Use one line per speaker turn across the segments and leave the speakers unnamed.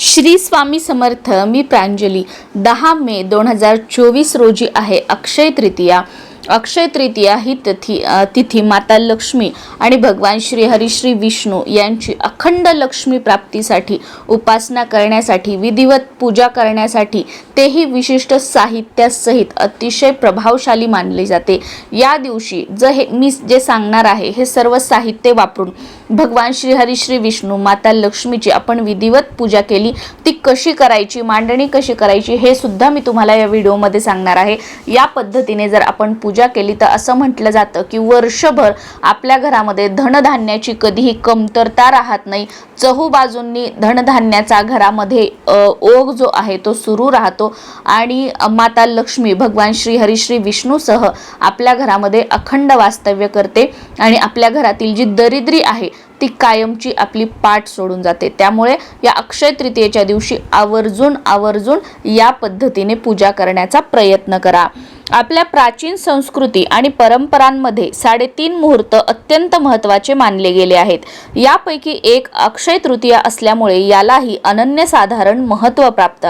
श्री स्वामी समर्थ मी प्रांजली. दहा मे दोन हजार चोवीस रोजी आहे अक्षय तृतीया. अक्षय तृतीया ही तिथी तिथी माता लक्ष्मी आणि भगवान श्री हरिश्री विष्णू यांची अखंड लक्ष्मी प्राप्तीसाठी उपासना करण्यासाठी विधिवत पूजा करण्यासाठी तेही विशिष्ट साहित्यासहित अतिशय प्रभावशाली मानले जाते. या दिवशी जे हे मी जे सांगणार आहे हे सर्व साहित्य वापरून भगवान श्री हरिश्री विष्णू माता लक्ष्मीची आपण विधिवत पूजा केली ती कशी करायची मांडणी कशी करायची हे सुद्धा मी तुम्हाला या व्हिडिओमध्ये सांगणार आहे. या पद्धतीने जर आपण पूजा पूजा केली तर असं म्हटलं जातं की वर्षभर आपल्या घरामध्ये धनधान्याची कधीही कमतरता राहत नाही. चहूबाजूंनी धनधान्याचा घरामध्ये ओघ जो आहे तो सुरू राहतो. आणि माता लक्ष्मी भगवान श्री हरिश्री विष्णूसह आपल्या घरामध्ये अखंड वास्तव्य करते आणि आपल्या घरातील जी दरिद्री आहे ती कायमची आपली पाठ सोडून जाते. त्यामुळे या अक्षय तृतीयेच्या दिवशी आवर्जून आवर्जून या पद्धतीने पूजा करण्याचा प्रयत्न करा. आपल्या प्राचीन संस्कृती आणि परंपरांमध्ये साडेतीन मुहूर्त अत्यंत महत्त्वाचे मानले गेले आहेत. यापैकी एक अक्षय तृतीया असल्यामुळे यालाही अनन्यसाधारण महत्त्व प्राप्त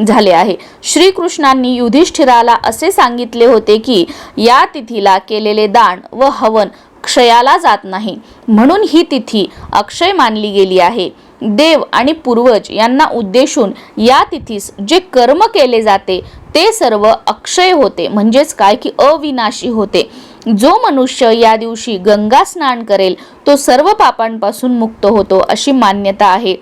झाले आहे. श्रीकृष्णांनी युधिष्ठिराला असे सांगितले होते की या तिथीला केलेले दान व हवन क्षयाला जात नाही. म्हणून ही तिथी अक्षय मानली गेली आहे. देव आणि पूर्वज यांना उद्देशून या तिथीस जे कर्म केले जाते ते सर्व अक्षय होते. म्हणजेच काय? की अविनाशी होते. जो मनुष्य या दिवशी गंगा स्नान करेल तो सर्व पापांपासून मुक्त होतो अशी मान्यता आहे.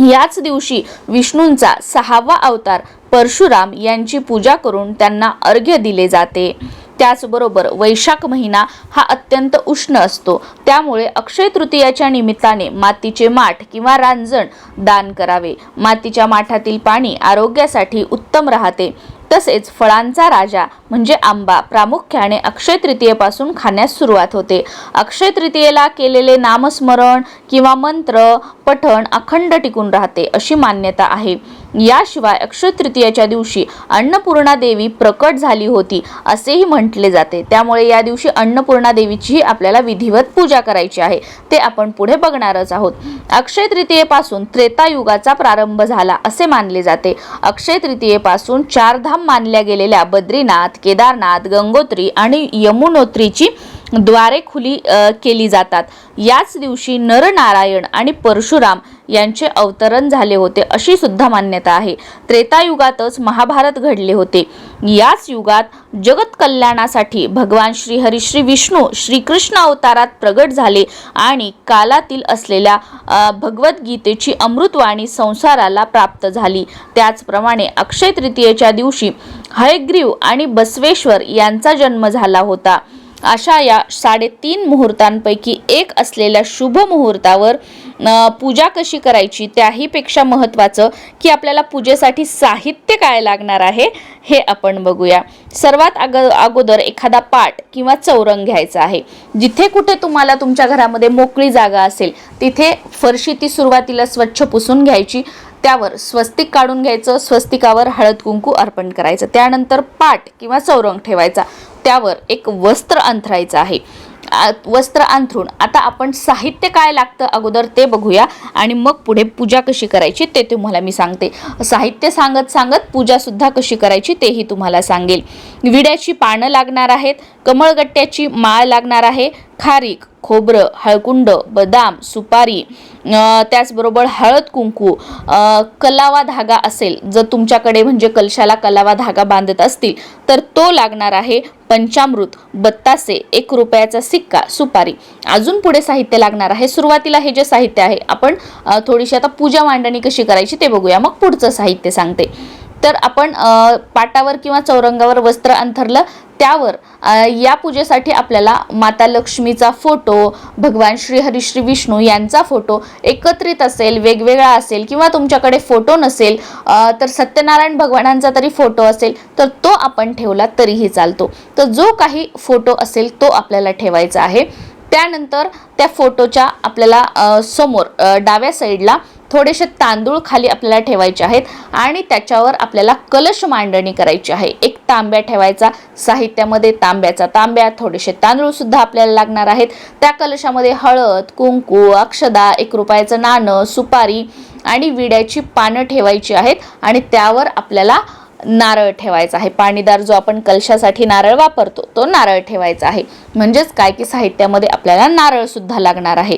याच दिवशी विष्णूंचा सहावा अवतार परशुराम यांची पूजा करून त्यांना अर्घ्य दिले जाते. त्याचबरोबर वैशाख महिना हा अत्यंत उष्ण असतो. त्यामुळे अक्षय तृतीयाच्या निमित्ताने मातीचे माठ किंवा रांजण दान करावे. मातीच्या माठातील पाणी आरोग्यासाठी उत्तम राहते. तसेच फळांचा राजा म्हणजे आंबा प्रामुख्याने अक्षय तृतीयेपासून खाण्यास सुरुवात होते. अक्षय तृतीयेला केलेले नामस्मरण किंवा मंत्र पठण अखंड टिकून राहते अशी मान्यता आहे. याशिवाय अक्षय तृतीयाच्या दिवशी अन्नपूर्णा देवी प्रकट झाली होती असेही म्हटले जाते. त्यामुळे या दिवशी अन्नपूर्णा देवीचीही आपल्याला विधिवत पूजा करायची आहे. ते आपण पुढे बघणारच आहोत. अक्षय तृतीयेपासून त्रेतायुगाचा प्रारंभ झाला असे मानले जाते. अक्षय तृतीयेपासून चारधाम मानल्या गेलेल्या बद्रीनाथ केदारनाथ गंगोत्री आणि यमुनोत्रीची द्वारे खुली केली जातात. याच दिवशी नरनारायण आणि परशुराम यांचे अवतरण झाले होते अशी सुद्धा मान्यता आहे. त्रेतायुगातच महाभारत घडले होते. याच युगात जगत कल्याणासाठी भगवान श्री हरी श्री विष्णू श्रीकृष्ण अवतारात प्रगट झाले आणि कालातील असलेल्या भगवद्गीतेची अमृतवाणी संसाराला प्राप्त झाली. त्याचप्रमाणे अक्षय तृतीयेच्या दिवशी हयग्रीव आणि बसवेश्वर यांचा जन्म झाला होता. अशा या साडेतीन मुहूर्तांपैकी एक असलेल्या शुभ मुहूर्तावर पूजा कशी करायची त्याहीपेक्षा महत्त्वाचं की आपल्याला पूजेसाठी साहित्य काय लागणार आहे हे आपण बघूया. सर्वात अग अगोदर एखादा पाट किंवा चौरंग घ्यायचा आहे. जिथे कुठे तुम्हाला तुमच्या घरामध्ये मोकळी जागा असेल तिथे फरशी ती सुरुवातीला स्वच्छ पुसून घ्यायची त्यावर स्वस्तिक काढून घ्यायचं स्वस्तिकावर हळद कुंकू अर्पण करायचं त्यानंतर पाट किंवा चौरंग ठेवायचा. त्यावर एक वस्त्र अंथरायचं आहे. वस्त्र अंथरून आता आपण साहित्य काय लागतं अगोदर ते बघूया. आणि मग पुढे पूजा कशी करायची ते तुम्हाला मी सांगते. साहित्य सांगत सांगत पूजासुद्धा कशी करायची तेही तुम्हाला सांगेल. विड्याची पानं लागणार आहेत कमळगट्ट्याची माळ लागणार आहे खारीक खोबरं हळकुंड बदाम सुपारी त्याचबरोबर हळद कुंकू कलावा धागा असेल. जर तुमच्याकडे म्हणजे कलशाला कलावा धागा बांधत असतील तर तो लागणार आहे पंचामृत बत्तासे एक रुपयाचा सिक्का सुपारी. अजून पुढे साहित्य लागणार आहे. सुरुवातीला हे जे साहित्य आहे आपण थोडीशी आता पूजा मांडणी कशी करायची ते बघूया. मग पुढचं साहित्य सांगते. तर आपण पाटावर किंवा चौरंगावर वस्त्र अंथरलं त्यावर या पूजेसाठी आपल्याला माता लक्ष्मीचा फोटो भगवान श्री हरी श्री विष्णू यांचा फोटो एकत्रित असेल वेगवेगळा असेल किंवा तुमच्याकडे फोटो नसेल तर सत्यनारायण भगवानांचा तरी फोटो असेल तर तो आपण ठेवला तरीही चालतो. तर जो काही फोटो असेल तो आपल्याला ठेवायचा आहे. त्यानंतर त्या फोटोच्या आपल्याला समोर डाव्या साईडला थोडेसे तांदूळ खाली आपल्याला ठेवायचे आहेत आणि त्याच्यावर आपल्याला कलश मांडणी करायची आहे. एक तांब्या ठेवायचा साहित्यामध्ये तांब्याचा तांब्या थोडेसे तांदूळसुद्धा आपल्याला लागणार आहेत. त्या कलशामध्ये हळद कुंकू अक्षदा एक रुपयाचं नाणं सुपारी आणि विड्याची पानं ठेवायची आहेत आणि त्यावर आपल्याला नारळ ठेवायचा आहे. पाणीदार जो आपण कलशासाठी नारळ वापरतो तो नारळ ठेवायचा आहे. म्हणजेच काय की साहित्यामध्ये आपल्याला नारळसुद्धा लागणार आहे.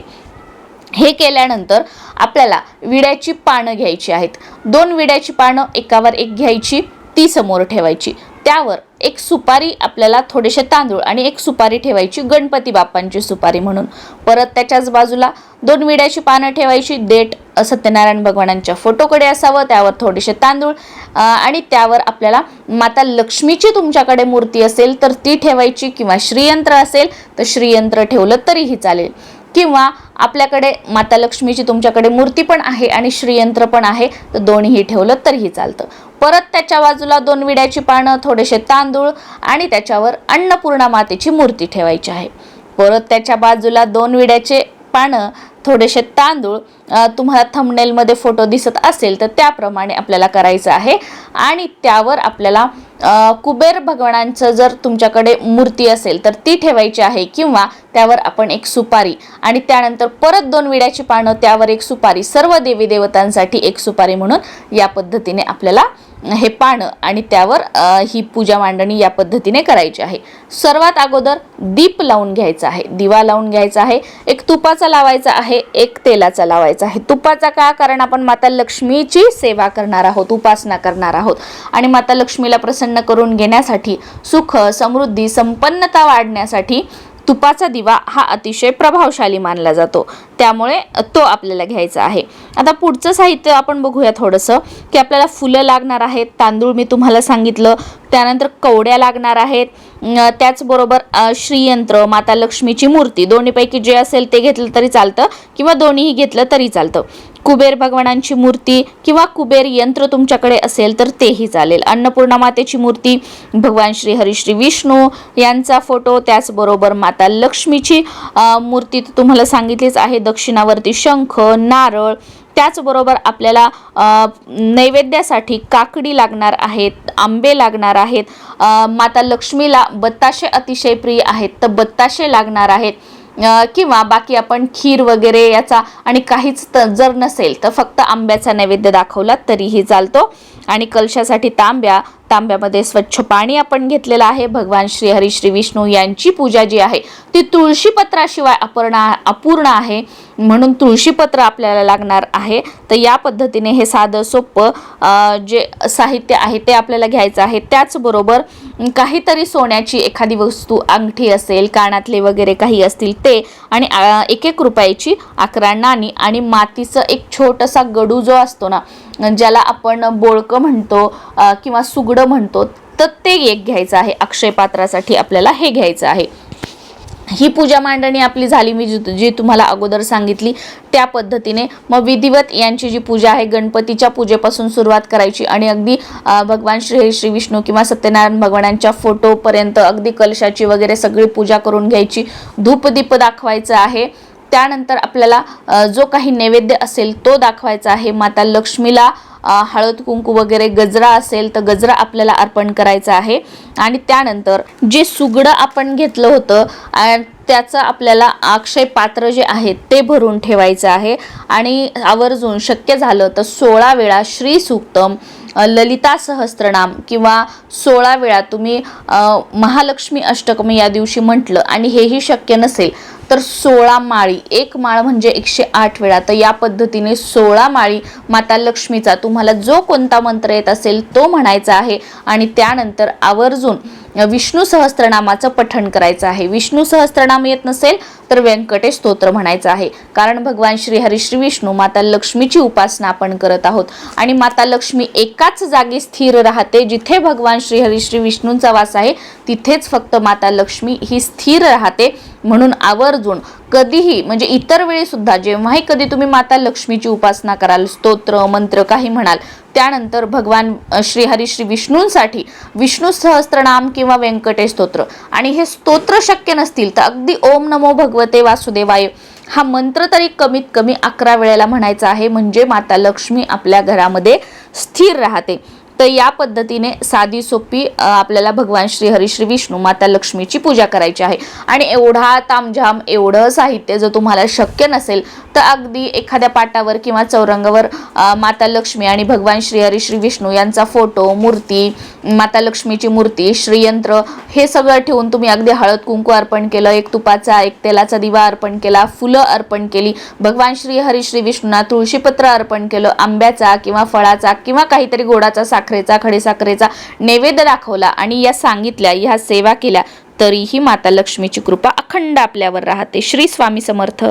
हे केल्यानंतर आपल्याला विड्याची पानं घ्यायची आहेत. दोन विड्याची पानं एकावर एक घ्यायची ती समोर ठेवायची. त्यावर एक सुपारी आपल्याला थोडेसे तांदूळ आणि एक सुपारी ठेवायची गणपती बाप्पांची सुपारी म्हणून. परत त्याच्याच बाजूला दोन विड्याची पानं ठेवायची देठ सत्यनारायण भगवानांच्या फोटोकडे असावं त्यावर थोडेसे तांदूळ आणि त्यावर आपल्याला माता लक्ष्मीची तुमच्याकडे मूर्ती असेल तर ती ठेवायची किंवा श्रीयंत्र असेल तर श्रीयंत्र ठेवलं तरीही चालेल. किंवा आपल्याकडे माता लक्ष्मीची तुमच्याकडे मूर्ती पण आहे आणि श्रीयंत्र पण आहे तर दोन्हीही ठेवलं तरीही चालतं. परत त्याच्या बाजूला दोन विड्याची पानं थोडेसे तांदूळ आणि त्याच्यावर अन्नपूर्णा मातेची मूर्ती ठेवायची आहे. परत त्याच्या बाजूला दोन विड्याचे पानं थोडेसे तांदूळ तुम्हाला थंबनेलमध्ये फोटो दिसत असेल तर त्याप्रमाणे आपल्याला करायचं आहे. आणि त्यावर आपल्याला कुबेर भगवानांचं जर तुमच्याकडे मूर्ती असेल तर ती ठेवायची आहे किंवा त्यावर आपण एक सुपारी आणि त्यानंतर परत दोन विड्याची पानं त्यावर एक सुपारी सर्व देवी देवतांसाठी एक सुपारी म्हणून या पद्धतीने आपल्याला हे पानं आणि त्यावर ही पूजा मांडणी या पद्धतीने करायची आहे. सर्वात अगोदर दीप लावून घ्यायचा आहे. दिवा लावून घ्यायचा आहे. एक तुपाचा लावायचा आहे. एक तेलाचा लावायचा आहे. तुपाचा का? कारण आपण माता लक्ष्मीची सेवा करणार आहोत उपासना करणार आहोत. आणि माता लक्ष्मीला प्रसन्न करून घेण्यासाठी सुख समृद्धी संपन्नता वाढण्यासाठी तुपाचा दिवा हा अतिशय प्रभावशाली मानला जातो. त्यामुळे तो आपल्याला घ्यायचा आहे. आता पुढचं साहित्य आपण बघूया थोडंसं की आपल्याला फुलं लागणार आहेत. तांदूळ मी तुम्हाला सांगितलं त्यानंतर कवड्या लागणार आहेत. त्याचबरोबर श्रीयंत्र माता लक्ष्मीची मूर्ती. दोन्हीपैकी जे असेल ते घेतलं तरी चालतं किंवा दोन्हीही घेतलं तरी चालतं. कुबेर भगवानांची मूर्ती किंवा कुबेर यंत्र तुमच्याकडे असेल तर तेही चालेल. अन्नपूर्णा मातेची मूर्ती भगवान श्री हरिश्री विष्णू यांचा फोटो त्याचबरोबर माता लक्ष्मीची मूर्ती तर तुम्हाला सांगितलीच आहे. दक्षिणावरती शंख नारळ त्याचबरोबर आपल्याला नैवेद्यासाठी काकडी लागणार आहेत आंबे लागणार आहेत माता लक्ष्मीला बत्ताशे अतिशय प्रिय आहेत तर बत्ताशे लागणार आहेत. किंवा बाकी आपण खीर वगैरे याचा आणि काहीच त- जर नसेल तर फक्त आंब्याचा नैवेद्य दाखवला तरीही चालतो. आणि कलशासाठी तांब्या तांब्यामध्ये स्वच्छ पाणी आपण घेतलेलं आहे. भगवान श्री हरी श्री विष्णू यांची पूजा जी आहे ती तुळशीपत्राशिवाय अपर्णा अपूर्ण आहे. म्हणून तुळशीपत्र आपल्याला लागणार आहे. तर या पद्धतीने हे साधं सोपं जे साहित्य आहे ते आपल्याला घ्यायचं आहे. त्याचबरोबर काहीतरी सोन्याची एखादी वस्तू अंगठी असेल कानातले वगैरे काही असतील ते आणि एक एक रुपयाची अकरा नाणी आणि मातीचं एक छोटासा गडू जो असतो ना ज्याला आपण बोळकं म्हणतो किंवा सुगडं म्हणतो तर ते एक घ्यायचं आहे. अक्षय पात्रासाठी आपल्याला हे घ्यायचं आहे. ही पूजा मांडणी आपली झाली. मी जी जी तुम्हाला अगोदर सांगितली त्या पद्धतीने. मग विधिवत यांची जी पूजा आहे गणपतीच्या पूजेपासून सुरुवात करायची आणि अगदी भगवान श्री श्री विष्णू किंवा सत्यनारायण भगवानांच्या फोटोपर्यंत अगदी कलशाची वगैरे सगळी पूजा करून घ्यायची. धूपदीप दाखवायचं आहे. त्यानंतर आपल्याला जो काही नैवेद्य असेल तो दाखवायचा आहे. माता लक्ष्मीला हळद कुंकू वगैरे गजरा असेल तर गजरा आपल्याला अर्पण करायचा आहे. आणि त्यानंतर जे सुगडं आपण घेतलं होतं त्याचं आपल्याला अक्षय पात्र जे आहे ते भरून ठेवायचं आहे. आणि आवर्जून शक्य झालं तर सोळा वेळा श्री सूक्तम ललिता सहस्त्रनाम किंवा सोळा वेळा तुम्ही महालक्ष्मी अष्टकमी या दिवशी म्हटलं आणि हेही शक्य नसेल तर सोळा माळी. एक माळ म्हणजे एकशे आठ वेळा. तर या पद्धतीने सोळा माळी माता लक्ष्मीचा तुम्हाला जो कोणता मंत्र येत असेल तो म्हणायचा आहे आणि त्यानंतर आवर्जून विष्णू सहस्त्रनामाचं पठण करायचं आहे. विष्णू सहस्त्रनाम येत नसेल तर व्यंकटेश स्तोत्र म्हणायचं आहे. कारण भगवान श्री हरी श्री विष्णू माता लक्ष्मीची उपासना आपण करत आहोत. आणि माता लक्ष्मी एकाच जागी स्थिर राहते. जिथे भगवान श्री हरी श्री विष्णूंचा वास आहे तिथेच फक्त माता लक्ष्मी ही स्थिर राहते. म्हणून आवर्जून कधीही म्हणजे इतर वेळी सुद्धा जेव्हाही कधी तुम्ही माता लक्ष्मीची उपासना कराल स्तोत्र मंत्र काही म्हणाल त्यानंतर भगवान श्रीहरी श्री हरी श्री विष्णूंसाठी विष्णू सहस्त्रनाम किंवा व्यंकटेश स्तोत्र. आणि हे स्तोत्र शक्य नसतील तर अगदी ओम नमो भगवते वासुदेवाय. हा मंत्र तरी कमीत कमी अकरा वेळेला म्हणायचा आहे म्हणजे माता लक्ष्मी आपल्या घरामध्ये स्थिर राहते. तर या पद्धतीने साधी सोपी आपल्याला भगवान श्री हरी श्री विष्णू माता लक्ष्मीची पूजा करायची आहे. आणि एवढा तामझाम एवढं साहित्य जर तुम्हाला शक्य नसेल तर अगदी एखाद्या पाटावर किंवा चौरंगावर माता लक्ष्मी आणि भगवान श्री हरी श्री विष्णू यांचा फोटो मूर्ती माता लक्ष्मीची मूर्ती श्रीयंत्र हे सगळं ठेवून तुम्ही अगदी हळद कुंकू अर्पण केलं एक तुपाचा एक तेलाचा दिवा अर्पण केला फुलं अर्पण केली भगवान श्री हरी श्री विष्णूंना तुळशीपत्र अर्पण केलं आंब्याचा किंवा फळाचा किंवा काहीतरी गोडाचा साखरेचा खडीसाखरेचा नैवेद्य दाखवला आणि या सांगितल्या ह्या सेवा केल्या तरीही माता लक्ष्मीची कृपा अखंड आपल्यावर राहते. श्री स्वामी समर्थ.